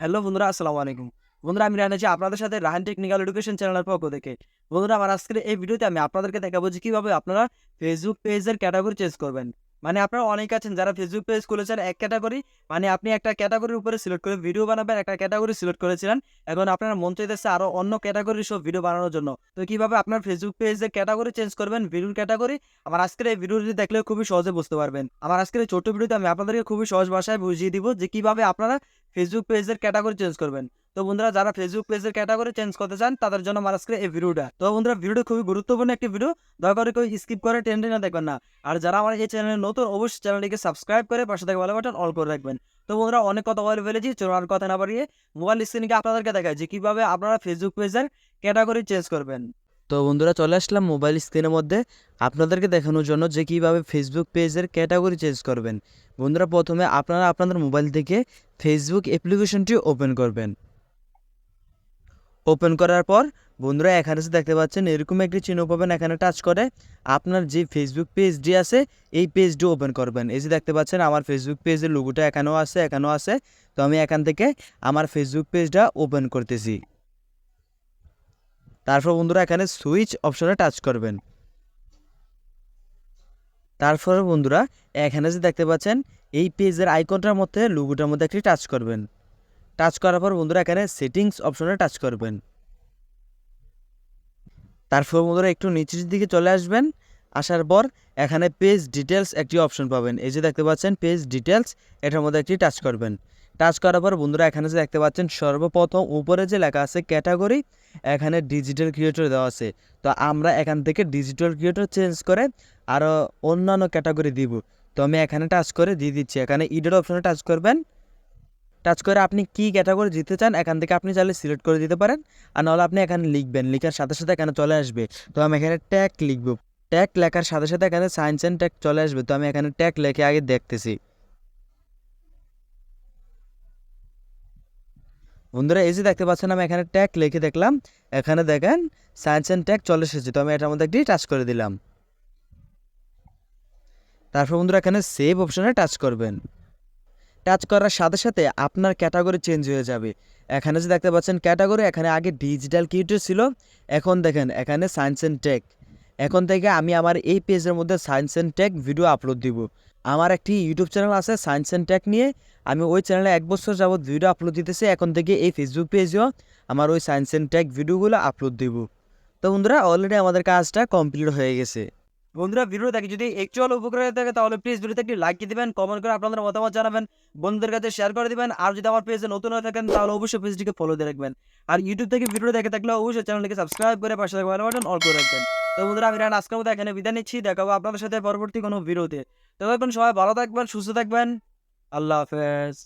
Hello বন্ধুরা, আসসালামু আলাইকুম। বন্ধুরা, আমি আছি আপনাদের সাথে রাহান টেকনিক্যাল এডুকেশন চ্যানেলের পক্ষ থেকে। বন্ধুরা, আমার আজকের এই ভিডিওতে আমি আপনাদেরকে দেখাবো যে কীভাবে আপনারা ফেসবুক পেজের ক্যাটাগরি চেঞ্জ করবেন। মানে আপনারা অনেক আছেন যারা ফেসবুক পেজ খুলেছেন এক ক্যাটাগরি মানে আপনি একটা ক্যাটাগরির উপরে সিলেক্ট করে ভিডিও বানাবেন, একটা ক্যাটাগরি সিলেক্ট করেছিলেন। এখন আপনার মন চাইতেছে আরও অন্য ক্যাটাগরির সব ভিডিও বানানোর জন্য। তো কীভাবে আপনার ফেসবুক পেজের ক্যাটাগরি চেঞ্জ করবেন? ভিডিওর ক্যাটাগরি আমার আজকের এই ভিডিওটি দেখলে খুবই সহজে বুঝতে পারবেন। আমার আজকের এই ছোট্ট ভিডিওতে আমি আপনাদেরকে খুবই সহজ ভাষায় বুঝিয়ে দিব যে কীভাবে আপনারা ফেসবুক পেজের ক্যাটাগরি চেঞ্জ করবেন। তো বন্ধুরা, যারা ফেসবুক পেজের ক্যাটাগরি চেঞ্জ করতে চান, তাদের জন্য আজকে এই ভিডিওটা। তো বন্ধুরা, ভিডিওটা খুবই গুরুত্বপূর্ণ একটি ভিডিও দয়া করে কেউ স্কিপ করে, টেন না দেখবেন না। আর যারা আমার এই চ্যানেলে নতুন, অবশ্যই চ্যানেলটিকে সাবস্ক্রাইব করে পাশে থেকে ভালো বাটন অল করে রাখবেন। তো বন্ধুরা, অনেক কথা বলে ফেলেছি, চলুন আর কথা না বাড়িয়ে মোবাইল স্ক্রিনকে আপনাদেরকে দেখায় যে কীভাবে আপনারা ফেসবুক পেজের ক্যাটাগরি চেঞ্জ করবেন। তো বন্ধুরা, চলে আসলাম মোবাইল স্ক্রিনের মধ্যে। আপনাদেরকে দেখানোর জন্য যে কীভাবে ফেসবুক পেজের ক্যাটাগরি চেঞ্জ করবেন। বন্ধুরা, প্রথমে আপনারা আপনাদের মোবাইল থেকে ফেসবুক অ্যাপ্লিকেশনটি ওপেন করবেন। ওপেন করার পর, বন্ধুরা, এখানে দেখতে পাচ্ছেন, এরকম একটি চিহ্ন পাবেন, এখানে টাচ করে আপনার যে ফেসবুক পেজটি আছে, এই পেজটি ওপেন করবেন। এই যে দেখতে পাচ্ছেন, আমার ফেসবুক পেজের লোগোটা এখানেও আছে এখানেও আছে। তো আমি এখান থেকে আমার ফেসবুক পেজটা ওপেন করতেছি। তারপর বন্ধুরা, এখানে সুইচ অপশনে টাচ করবেন। তারপর বন্ধুরা, এখানে যে দেখতে পাচ্ছেন, এই পেজের আইকনটার মধ্যে লোগোটার মধ্যে একটি টাচ করবেন। টাচ করার পর বন্ধুরা এখানে সেটিংস অপশনে টাচ করবেন। তারপর বন্ধুরা একটু নিচের দিকে চলে আসবেন, আসার পর এখানে পেজ ডিটেলস একটি অপশন পাবেন। এই যে দেখতে পাচ্ছেন পেজ ডিটেলস এটার মধ্যে একটি টাচ করবেন। টাচ করার পর বন্ধুরা এখানে যে দেখতে পাচ্ছেন, সর্বপ্রথম উপরে যে লেখা আছে ক্যাটাগরি এখানে ডিজিটাল ক্রিয়েটর দেওয়া আছে। তো আমরা এখান থেকে ডিজিটাল ক্রিয়েটর চেঞ্জ করে আরও অন্যান্য ক্যাটাগরি দিব। তো আমি এখানে টাচ করে দিয়ে দিচ্ছি। এখানে ইডের অপশনে টাচ করবেন। টাচ করে আপনি কি ক্যাটাগরি দিতে চান, এখান থেকে আপনি চাইলে সিলেক্ট করে দিতে পারেন। আর নাহলে আপনি এখানে লিখবেন, লেখার সাথে সাথে এখানে চলে আসবে। তো আমি এখানে ট্যাগ লিখব। ট্যাগ লেখার সাথে সাথে এখানে সায়েন্স অ্যান্ড ট্যাগ চলে আসবে। তো আমি এখানে ট্যাগ লেখে আগে দেখতেছি। বন্ধুরা, এই যে দেখতে পাচ্ছেন, আমি এখানে ট্যাগ লিখে দেখলাম। এখানে দেখেন সায়েন্স অ্যান্ড ট্যাগ চলে এসেছে। তো আমি এটার মধ্যে একটি টাচ করে দিলাম। তারপর বন্ধুরা, এখানে সেভ অপশনে টাচ করবেন। টাচ করার সাথে সাথে আপনার ক্যাটাগরি চেঞ্জ হয়ে যাবে। এখানে যে দেখতে পাচ্ছেন ক্যাটাগরি, এখানে আগে ডিজিটাল কিউটে ছিল, এখন দেখেন এখানে সায়েন্স অ্যান্ড টেক। এখন থেকে আমি আমার এই পেজের মধ্যে science and tech video upload দিব। আমার একটি ইউটিউব চ্যানেল আছে সায়েন্স অ্যান্ড টেক নিয়ে। আমি ওই চ্যানেলে এক বছর যাবৎ ভিডিও আপলোড দিতেছি, এখন থেকে এই ফেসবুক পেজেও আমার ওই সায়েন্স অ্যান্ড টেক ভিডিওগুলো আপলোড দিব। তো বন্ধুরা অলরেডি আমাদের কাজটা কমপ্লিট হয়ে গেছে। বন্ধুরা ভিডিও দেখে যদি একটু হলো উপকার হয়ে থাকে, তাহলে প্লিজ ভিডিওতে একটি লাইক দিবেন কমেন্ট করে আপনাদের মতামত জানাবেন, বন্ধুদের কাছে শেয়ার করে দিবেন, আর যদি আমার পেজে নতুন হয়ে থাকেন, তাহলে অবশ্যই পেজটিকে ফলো দিয়ে রাখবেন। আর ইউটিউব থেকে ভিডিও দেখে থাকলে অবশ্যই চ্যানেলটিকে সাবস্ক্রাইব করে পাশে থাকা বেল বাটন অল করে রাখবেন। তো বন্ধুরা, আমি রান আজকের মতো এখানে বিদায় নিচ্ছি দেখাবো আপনাদের সাথে পরবর্তী কোনো ভিডিওতে। তো এখন সবাই ভালো থাকবেন, সুস্থ থাকবেন, আল্লাহ হাফেজ।